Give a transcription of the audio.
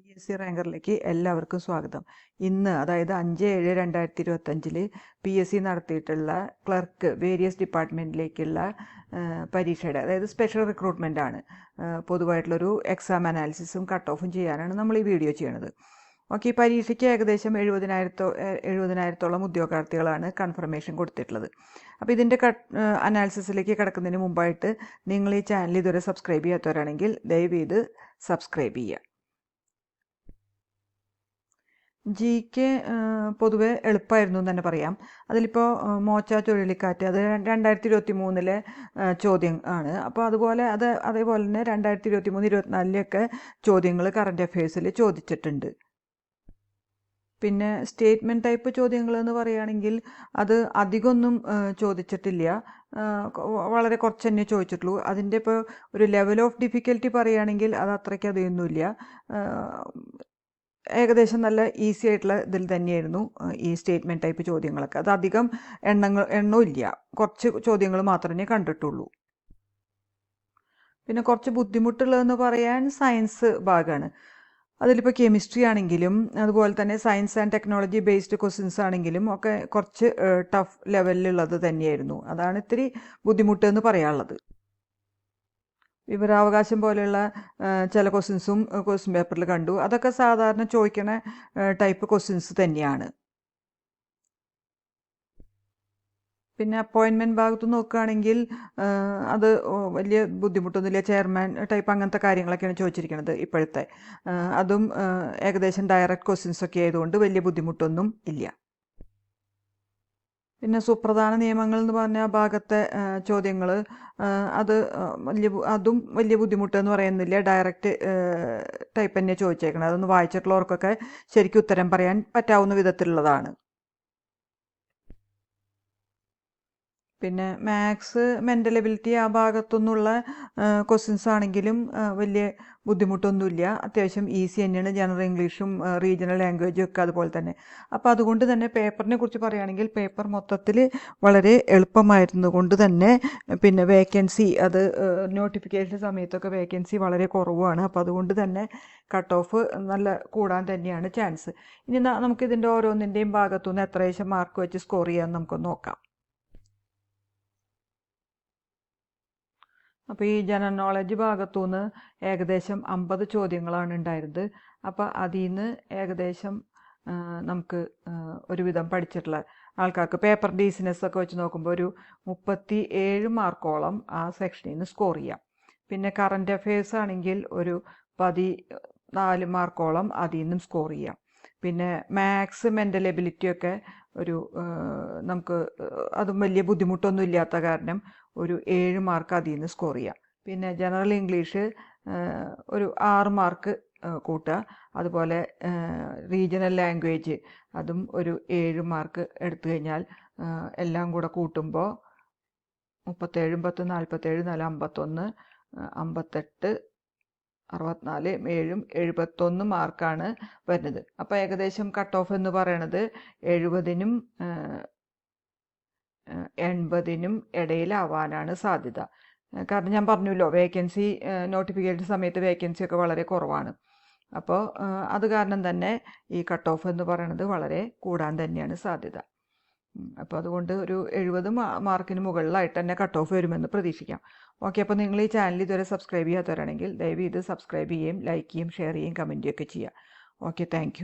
P S C റാങ്കറിലേക്ക് എല്ലാവർക്കും സ്വാഗതം. ഇന്ന് അതായത് അഞ്ച് ഏഴ് രണ്ടായിരത്തി ഇരുപത്തഞ്ചിൽ പി എസ് സി നടത്തിയിട്ടുള്ള ക്ലർക്ക് വേരിയസ് ഡിപ്പാർട്ട്മെന്റിലേക്കുള്ള പരീക്ഷയുടെ അതായത് സ്പെഷ്യൽ റിക്രൂട്ട്മെന്റ് ആണ് പൊതുവായിട്ടുള്ളൊരു എക്സാം അനാലിസിസും കട്ട് ഓഫും ചെയ്യാനാണ് നമ്മൾ ഈ വീഡിയോ ചെയ്യണത്. ഓക്കെ ഈ പരീക്ഷയ്ക്ക് ഏകദേശം എഴുപതിനായിരത്തോ എഴുപതിനായിരത്തോളം ഉദ്യോഗാർത്ഥികളാണ് കൺഫർമേഷൻ കൊടുത്തിട്ടുള്ളത്. അപ്പോൾ ഇതിന്റെ അനാലിസിസിലേക്ക് കിടക്കുന്നതിന് മുമ്പായിട്ട് നിങ്ങൾ ഈ ചാനൽ ഇതുവരെ സബ്സ്ക്രൈബ് ചെയ്യാത്തവരാണെങ്കിൽ ദയവ് ചെയ്ത് സബ്സ്ക്രൈബ് ചെയ്യുക. ജി കെ പൊതുവെ എളുപ്പമായിരുന്നു എന്ന് തന്നെ പറയാം. അതിലിപ്പോൾ മോച്ച ചുഴലിക്കാറ്റ് അത് രണ്ടായിരത്തി ഇരുപത്തി മൂന്നിലെ ചോദ്യം ആണ്. അപ്പോൾ അതുപോലെ അത് അതേപോലെ തന്നെ രണ്ടായിരത്തി ഇരുപത്തി മൂന്ന് ഇരുപത്തിനാലിലെയൊക്കെ ചോദ്യങ്ങൾ കറണ്ട് അഫയേഴ്സിൽ ചോദിച്ചിട്ടുണ്ട്. പിന്നെ സ്റ്റേറ്റ്മെന്റ് ടൈപ്പ് ചോദ്യങ്ങൾ എന്ന് പറയുകയാണെങ്കിൽ അത് അധികമൊന്നും ചോദിച്ചിട്ടില്ല. വളരെ കുറച്ച് തന്നെ ചോദിച്ചിട്ടുള്ളൂ. അതിന്റെ ഇപ്പോൾ ഒരു ലെവൽ ഓഫ് ഡിഫിക്കൽറ്റി പറയുകയാണെങ്കിൽ അത് അത്രയ്ക്ക് അതൊന്നുമില്ല ഏകദേശം നല്ല ഈസി ആയിട്ടുള്ള ഇതിൽ തന്നെയായിരുന്നു ഈ സ്റ്റേറ്റ്മെന്റ് ടൈപ്പ് ചോദ്യങ്ങളൊക്കെ. അത് അധികം എണ്ണങ്ങൾ എണ്ണവും ഇല്ല. കുറച്ച് ചോദ്യങ്ങൾ മാത്രമേ കണ്ടിട്ടുള്ളൂ. പിന്നെ കുറച്ച് ബുദ്ധിമുട്ടുള്ളതെന്ന് പറയാൻ സയൻസ് ഭാഗമാണ് അതിലിപ്പോൾ കെമിസ്ട്രി ആണെങ്കിലും അതുപോലെ തന്നെ science and technology based questions ആണെങ്കിലും ഒക്കെ കുറച്ച് ടഫ് ലെവലിലുള്ളത് തന്നെയായിരുന്നു. അതാണ് ഇത്തിരി ബുദ്ധിമുട്ട് എന്ന് പറയാനുള്ളത്. വിവരാവകാശം പോലെയുള്ള ചില ക്വസ്റ്റ്യൻസും ക്വസ്റ്റ്യൻ പേപ്പറിൽ കണ്ടു. അതൊക്കെ സാധാരണ ചോദിക്കണ ടൈപ്പ് ക്വസ്റ്റ്യൻസ് തന്നെയാണ്. പിന്നെ അപ്പോയിൻമെന്റ് ഭാഗത്ത് നോക്കുകയാണെങ്കിൽ അത് വലിയ ബുദ്ധിമുട്ടൊന്നുമില്ല. ചെയർമാൻ ടൈപ്പ് അങ്ങനത്തെ കാര്യങ്ങളൊക്കെയാണ് ചോദിച്ചിരിക്കുന്നത് ഇപ്പോഴത്തെ. അതും ഏകദേശം ഡയറക്റ്റ് ക്വസ്റ്റ്യൻസ് ഒക്കെ ആയതുകൊണ്ട് വലിയ ബുദ്ധിമുട്ടൊന്നും ഇല്ല. പിന്നെ സുപ്രധാന നിയമങ്ങൾ എന്ന് പറഞ്ഞ ഭാഗത്തെ ചോദ്യങ്ങൾ അത് വലിയ അതും വലിയ ബുദ്ധിമുട്ടെന്ന് പറയുന്നില്ല. ഡയറക്റ്റ് ടൈപ്പ് തന്നെ ചോദിച്ചേക്കണം അതൊന്ന് വായിച്ചിട്ടുള്ളവർക്കൊക്കെ ശരിക്കും ഉത്തരം പറയാൻ പറ്റാവുന്ന വിധത്തിലുള്ളതാണ്. പിന്നെ മാത്സ് മെന്റൽ എബിലിറ്റി ആ ഭാഗത്തുനിന്നുള്ള ക്വസ്റ്റ്യൻസ് ആണെങ്കിലും വലിയ ബുദ്ധിമുട്ടൊന്നുമില്ല. അത്യാവശ്യം ഈസി തന്നെയാണ്. ജനറൽ ഇംഗ്ലീഷും റീജിയണൽ ലാംഗ്വേജും ഒക്കെ അതുപോലെ തന്നെ. അപ്പോൾ അതുകൊണ്ട് തന്നെ പേപ്പറിനെ കുറിച്ച് പറയുകയാണെങ്കിൽ പേപ്പർ മൊത്തത്തിൽ വളരെ എളുപ്പമായിരുന്നു കൊണ്ട് തന്നെ പിന്നെ വേക്കൻസി അത് നോട്ടിഫിക്കേഷൻ സമയത്തൊക്കെ വേക്കൻസി വളരെ കുറവാണ്. അപ്പോൾ അതുകൊണ്ട് തന്നെ കട്ട് ഓഫ് നല്ല കൂടാൻ തന്നെയാണ് ചാൻസ് ഇനി നമുക്കിതിന്റെ ഓരോന്നിന്റെയും ഭാഗത്തുനിന്ന് എത്രയേശം മാർക്ക് വെച്ച് സ്കോർ ചെയ്യാൻ നമുക്കൊന്ന് നോക്കാം. അപ്പോൾ ഈ ജനറൽ നോളജ് ഭാഗത്തു നിന്ന് ഏകദേശം അമ്പത് ചോദ്യങ്ങളാണ് ഉണ്ടായിരുന്നത്. അപ്പോൾ അതിൽ നിന്ന് ഏകദേശം നമുക്ക് ഒരുവിധം പഠിച്ചിട്ടുള്ള ആൾക്കാർക്ക് പേപ്പർ ഡീസിനെസ് ഒക്കെ വെച്ച് നോക്കുമ്പോൾ ഒരു മുപ്പത്തി ഏഴ് മാർക്കോളം ആ സെക്ഷനിൽ നിന്ന് സ്കോർ ചെയ്യാം. പിന്നെ കറണ്ട് അഫയേഴ്സ് ആണെങ്കിൽ ഒരു പതി നാല് മാർക്കോളം അതിൽ നിന്നും സ്കോർ ചെയ്യാം. പിന്നെ മാത്സ് മെന്റൽ എബിലിറ്റി ഒക്കെ ഒരു നമുക്ക് അതും വലിയ ബുദ്ധിമുട്ടൊന്നും ഇല്ലാത്ത കാരണം ഒരു ഏഴ് മാർക്ക് അതിൽ നിന്ന് സ്കോർ ചെയ്യാം. പിന്നെ ജനറൽ ഇംഗ്ലീഷ് ഒരു ആറ് മാർക്ക് കൂട്ടുക അതുപോലെ റീജിയണൽ ലാംഗ്വേജ് അതും ഒരു ഏഴ് മാർക്ക് എടുത്തു കഴിഞ്ഞാൽ എല്ലാം കൂടെ കൂട്ടുമ്പോൾ മുപ്പത്തേഴും പത്ത് നാൽപ്പത്തേഴ് നാല് അമ്പത്തൊന്ന് അമ്പത്തെട്ട് അറുപത്തിനാല് ഏഴും എഴുപത്തൊന്ന് മാർക്കാണ് വരുന്നത്. അപ്പോൾ ഏകദേശം കട്ട് ഓഫ് എന്ന് പറയണത് എഴുപതിനും എൺപതിനും ഇടയിലാവാനാണ് സാധ്യത. കാരണം ഞാൻ പറഞ്ഞല്ലോ വേക്കൻസി നോട്ടിഫിക്കേഷൻ സമയത്ത് വേക്കൻസി ഒക്കെ വളരെ കുറവാണ്. അപ്പോൾ അത് കാരണം തന്നെ ഈ കട്ട് ഓഫ് എന്ന് പറയുന്നത് വളരെ കൂടാൻ തന്നെയാണ് സാധ്യത. അപ്പോൾ അതുകൊണ്ട് ഒരു എഴുപത് മാർക്കിന് മുകളിലായിട്ട് തന്നെ കട്ട് ഓഫ് വരുമെന്ന് പ്രതീക്ഷിക്കാം. ഓക്കെ അപ്പോൾ നിങ്ങൾ ഈ ചാനൽ ഇതുവരെ സബ്സ്ക്രൈബ് ചെയ്യാത്തവരാണെങ്കിൽ ദയവ് ഇത് സബ്സ്ക്രൈബ് ചെയ്യുകയും ലൈക്ക് ചെയ്യുകയും ഷെയർ ചെയ്യുകയും കമന്റ് ഒക്കെ ചെയ്യുക. Okay thank